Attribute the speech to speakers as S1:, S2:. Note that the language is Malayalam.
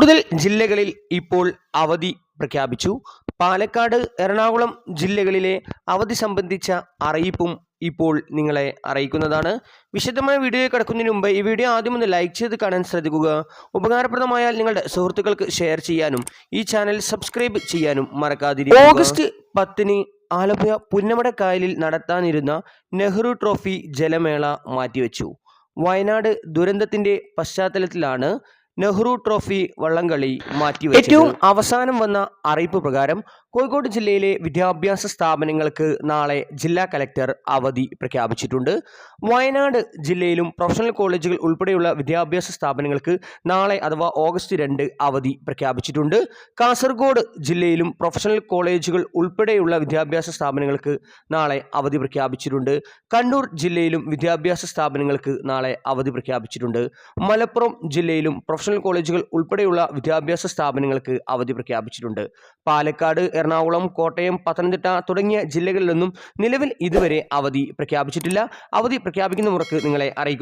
S1: കൂടുതൽ ജില്ലകളിൽ ഇപ്പോൾ അവധി പ്രഖ്യാപിച്ചു. പാലക്കാട് എറണാകുളം ജില്ലകളിലെ അവധി സംബന്ധിച്ച അറിയിപ്പും ഇപ്പോൾ നിങ്ങളെ അറിയിക്കുന്നതാണ്. വിശദമായ വീഡിയോ കിടക്കുന്നതിന് മുമ്പ് ഈ വീഡിയോ ആദ്യം ഒന്ന് ലൈക്ക് ചെയ്ത് കാണാൻ ശ്രദ്ധിക്കുക. ഉപകാരപ്രദമായാൽ നിങ്ങളുടെ സുഹൃത്തുക്കൾക്ക് ഷെയർ ചെയ്യാനും ഈ ചാനൽ സബ്സ്ക്രൈബ് ചെയ്യാനും മറക്കാതിരിക്കുക. ഓഗസ്റ്റ് പത്തിന് ആലപ്പുഴ പുന്നമടക്കായലിൽ നടത്താനിരുന്ന നെഹ്റു ട്രോഫി ജലമേള മാറ്റിവെച്ചു. വയനാട് ദുരന്തത്തിന്റെ പശ്ചാത്തലത്തിലാണ് നെഹ്റു ട്രോഫി വള്ളംകളി മാറ്റി ഏറ്റവും അവസാനം വന്ന അറിയിപ്പ് പ്രകാരം കോഴിക്കോട് ജില്ലയിലെ വിദ്യാഭ്യാസ സ്ഥാപനങ്ങൾക്ക് നാളെ ജില്ലാ കലക്ടർ അവധി പ്രഖ്യാപിച്ചിട്ടുണ്ട്. വയനാട് ജില്ലയിലും പ്രൊഫഷണൽ കോളേജുകൾ ഉൾപ്പെടെയുള്ള വിദ്യാഭ്യാസ സ്ഥാപനങ്ങൾക്ക് നാളെ അഥവാ ഓഗസ്റ്റ് രണ്ട് അവധി പ്രഖ്യാപിച്ചിട്ടുണ്ട്. കാസർഗോഡ് ജില്ലയിലും പ്രൊഫഷണൽ കോളേജുകൾ ഉൾപ്പെടെയുള്ള വിദ്യാഭ്യാസ സ്ഥാപനങ്ങൾക്ക് നാളെ അവധി പ്രഖ്യാപിച്ചിട്ടുണ്ട്. കണ്ണൂർ ജില്ലയിലും വിദ്യാഭ്യാസ സ്ഥാപനങ്ങൾക്ക് നാളെ അവധി പ്രഖ്യാപിച്ചിട്ടുണ്ട്. മലപ്പുറം ജില്ലയിലും പ്രൊഫഷണൽ കോളേജുകൾ ഉൾപ്പെടെയുള്ള വിദ്യാഭ്യാസ സ്ഥാപനങ്ങൾക്ക് അവധി പ്രഖ്യാപിച്ചിട്ടുണ്ട്. പാലക്കാട് എറണാകുളം കോട്ടയം പത്തനംതിട്ട തുടങ്ങിയ ജില്ലകളിൽ നിന്നും നിലവിൽ ഇതുവരെ അവധി പ്രഖ്യാപിച്ചിട്ടില്ല. അവധി പ്രഖ്യാപിക്കുന്ന മുറക്ക് നിങ്ങളെ അറിയിക്കുന്നത്